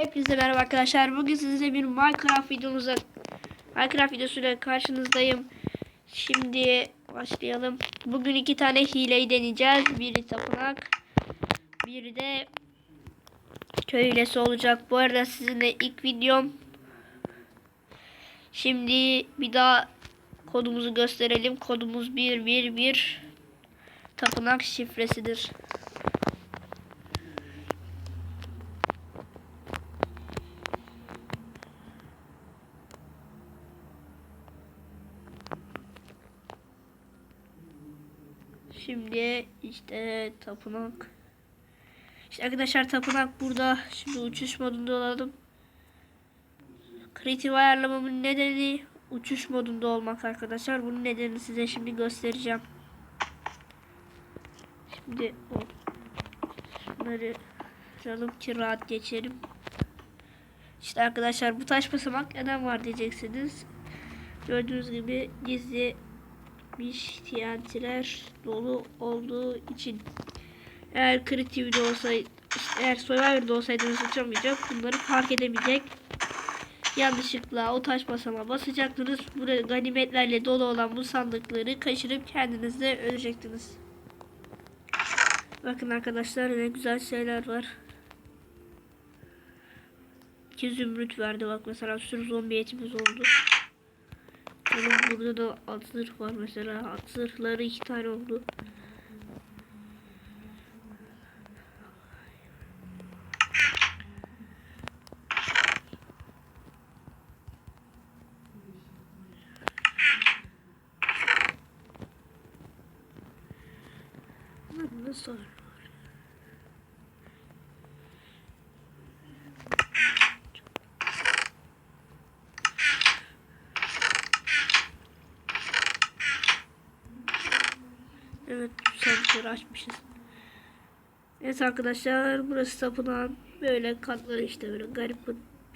Hepinize merhaba arkadaşlar. Bugün size bir Minecraft videomuza Minecraft videosuyla karşınızdayım. Şimdi başlayalım. Bugün iki tane hileyi deneyeceğiz. Biri tapınak, biri de köy hilesi olacak. Bu arada sizinle ilk videom. Şimdi bir daha kodumuzu gösterelim. Kodumuz 111 tapınak şifresidir. Şimdi işte tapınak. İşte arkadaşlar tapınak burada. Şimdi uçuş modunda olalım. Kritik ayarlamamın nedeni uçuş modunda olmak arkadaşlar. Bunun nedenini size şimdi göstereceğim. Şimdi o şunları kıralım ki rahat geçelim. İşte arkadaşlar bu taş basamak neden var diyeceksiniz. Gördüğünüz gibi gizli bir TNT'ler dolu olduğu için. Eğer Creative'de olsaydı işte eğer Survivor'da olsaydınız uçamayacak bunları fark edemeyecek yanlışlıkla o taş basama basacaktınız. Burada ganimetlerle dolu olan bu sandıkları kaçırıp kendiniz de ölecektiniz bakın arkadaşlar ne güzel şeyler var. İki zümrüt verdi. Bak mesela sürü zombi etimiz oldu Burada da at zırh var mesela. At zırhları iki tane oldu. Nasıl var? Evet sandıkları açmışız. Evet arkadaşlar burası tapınağın böyle katları işte böyle garip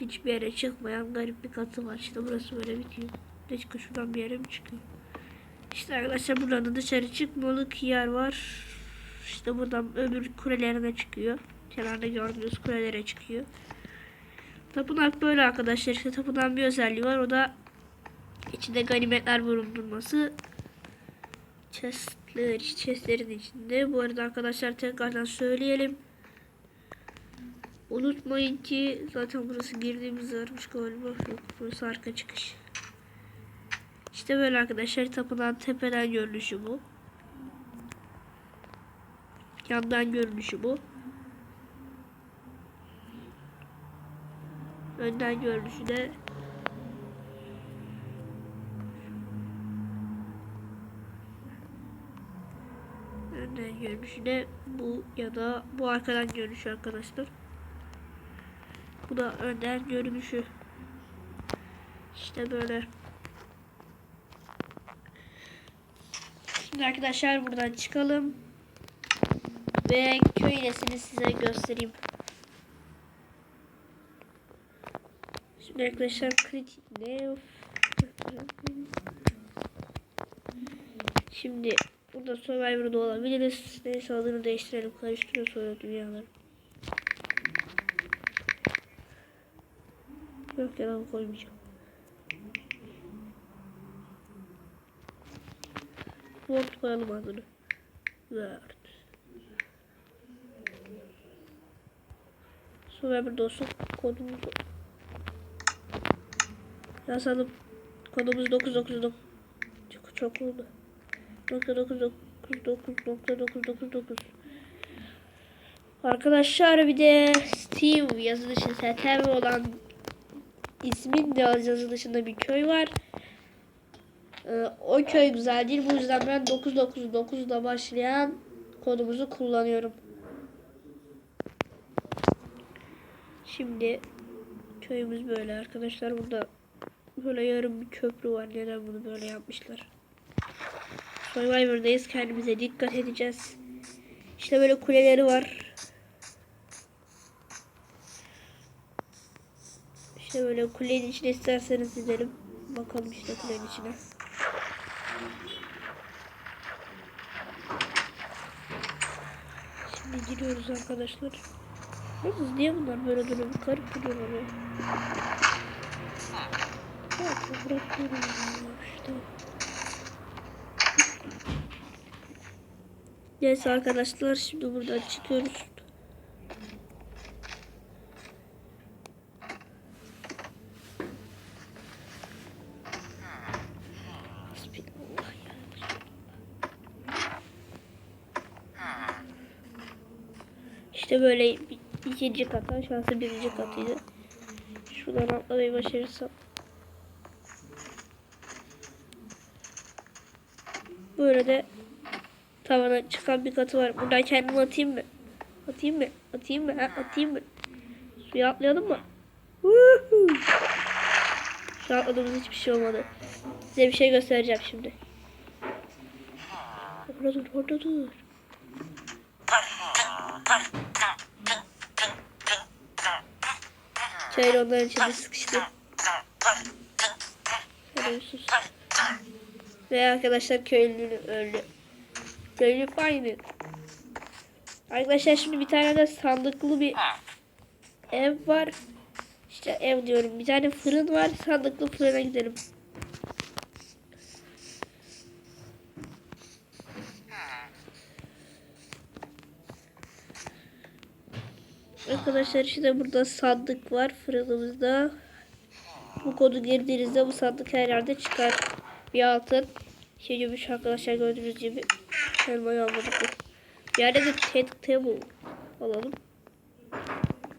hiçbir yere çıkmayan garip bir katı var. İşte burası böyle bitiyor. Ne çıkıyor şuradan bir yere mi çıkıyor? İşte arkadaşlar buradan dışarı çıkmalık yer var. İşte buradan öbür kulelerine çıkıyor. Kenarda gördüğünüz kulelere çıkıyor. Tapınak böyle arkadaşlar. İşte tapınağın bir özelliği var. O da içinde ganimetler bulundurması. Chestler, chestlerin içinde. Bu arada arkadaşlar tekrardan söyleyelim. Unutmayın ki zaten burası girdiğimiz yermiş galiba. Yok burası arka çıkış. İşte böyle arkadaşlar tapınan tepeden görünüşü bu. Yandan görünüşü bu. Önden görünüşü de önden görünüşü de bu ya da bu arkadan görünüşü arkadaşlar. Bu da önden görünüşü. İşte böyle. Şimdi arkadaşlar buradan çıkalım. Ve köy ilesini size göstereyim. Şimdi arkadaşlar kritik ne? Şimdi burada Survivor'da olabiliriz. Neyse adını değiştirelim. Karıştırıyor sonra dünyaları. Yok yalan koymayacağım. Word koyalım adını. Word. Survivor olsun. Kodumuzu yazalım. Kodumuz 999. Çok, çok oldu. 999.999 Arkadaşlar bir de Steve yazılışı STV olan ismin de yazılışında bir köy var. Ee, o köy güzel değil. Bu yüzden ben 999'da başlayan kodumuzu kullanıyorum. Şimdi köyümüz böyle arkadaşlar. Burada böyle yarım bir köprü var. Neden bunu böyle yapmışlar? Survivor'dayız. Kendimize dikkat edeceğiz. İşte böyle kuleleri var. İşte böyle kulenin içine isterseniz gidelim. Bakalım işte kulenin içine. Şimdi giriyoruz arkadaşlar. Yalnız niye bunlar böyle duruyor? Garip duruyorlar ya. Bırakıyorum işte. Neyse arkadaşlar şimdi buradan çıkıyoruz. İşte böyle ikinci kata, şansı birinci katıydı. Şuradan atlamayı başarırsam. Böyle de tavana çıkan bir katı var. Buradan kendimi atayım mı? Atayım mı? Atayım mı? Ha, atayım mı? Suya atlayalım mı? Şu an hiçbir şey olmadı. Size bir şey göstereceğim şimdi. Orada dur, orada dur. Çayır onların içinde sıkıştı. Bir sus. Ve arkadaşlar köylünün öldü. Köylü aynı. Arkadaşlar şimdi bir tane de sandıklı bir ev var. İşte ev diyorum. Bir tane fırın var. Sandıklı fırına gidelim. Arkadaşlar işte burada sandık var fırınımızda. Bu kodu girdiğinizde bu sandık her yerde çıkar. Bir altın. Şey gümüş arkadaşlar gördüğünüz gibi. Elmayı almadık. Bir yerde de Teddy Table alalım.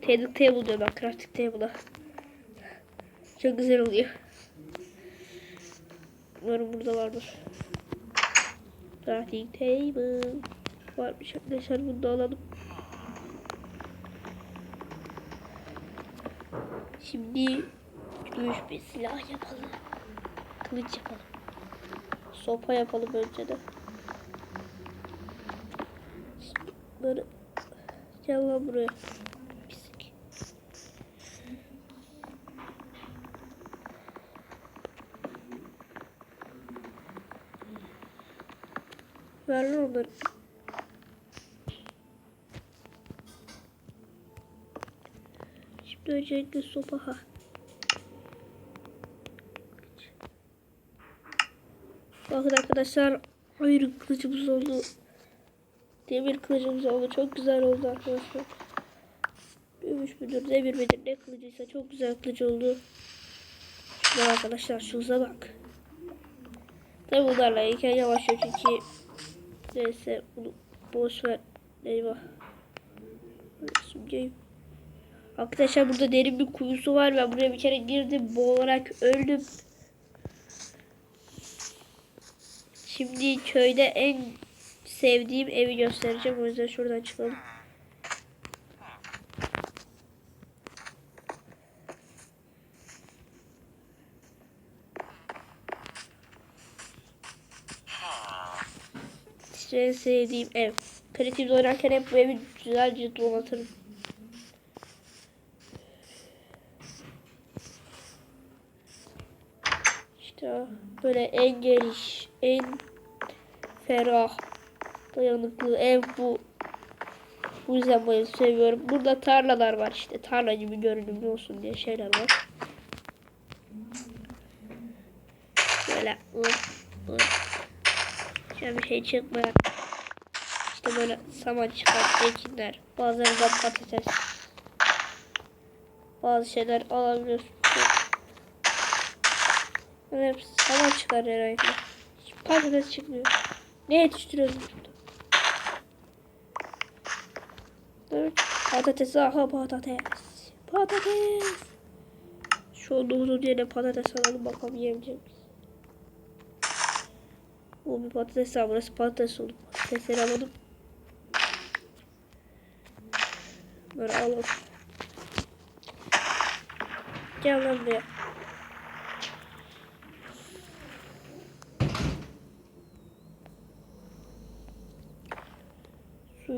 Teddy Table diyor ben crafting table'a. Çok güzel oluyor. Umarım burada vardır. Crafting table. Varmış arkadaşlar bunu da alalım. Şimdi gümüş bir silah yapalım. Kılıç yapalım. Sopa yapalım önce de. Bunları gel lan buraya. Pislik. Ver lan onları. Şimdi öncelikle sopa ha. Bakın arkadaşlar hayır kılıcımız oldu. Demir kılıcımız oldu. Çok güzel oldu arkadaşlar. Gümüş müdür, demir midir ne kılıcıysa çok güzel kılıç oldu. Şuna arkadaşlar şuza bak. Tabi bunlarla iken yavaşlıyor çünkü neyse bunu boş ver. Eyvah. Simgeyim. Arkadaşlar burada derin bir kuyusu var. Ben buraya bir kere girdim. Boğularak öldüm. Şimdi köyde en sevdiğim evi göstereceğim. O yüzden şuradan çıkalım. En sevdiğim ev. Kreatif oynarken hep bu evi güzelce donatırım. İşte böyle en geniş, en ferah, dayanıklı ev bu. Bu yüzden bu evi seviyorum. Burada tarlalar var işte. Tarla gibi görünümlü olsun diye şeyler var. Böyle. Şöyle bir şey çıkmıyor. İşte böyle saman çıkar, ekinler. Bazıları da patates. Bazı şeyler alabiliyorsun. Hepsi saman çıkar herhalde. Patates çıkmıyor. Ne yetiştiriyorsun burada? Evet. Patates, aha patates. Patates. Şu doğduğun yerine patates alalım bakalım yiyebilecek miyiz? O bir patates var. Burası patates oldu. Patatesleri alalım. Bunları alalım. Gel lan buraya.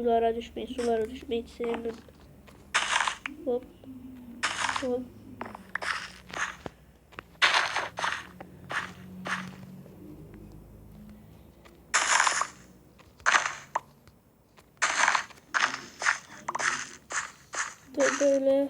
Sulara düşmeyin, sulara düşmeyin. Senin Hop. Hop. Dur. şöyle.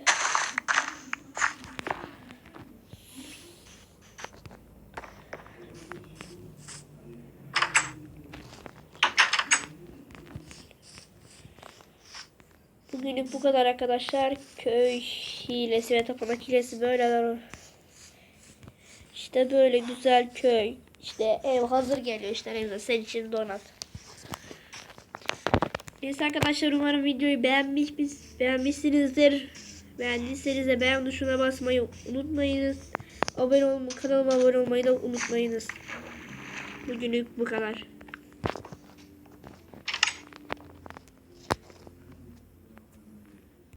Bugünlük bu kadar arkadaşlar. Köy hilesi ve tapınak hilesi böyle. İşte böyle güzel köy. İşte ev hazır geliyor işte ne güzel senin için donat. Neyse arkadaşlar umarım videoyu beğenmiş beğenmişsinizdir. Beğendiyseniz de beğen tuşuna basmayı unutmayınız. Abone olma, kanalıma abone olmayı da unutmayınız. Bugünlük bu kadar.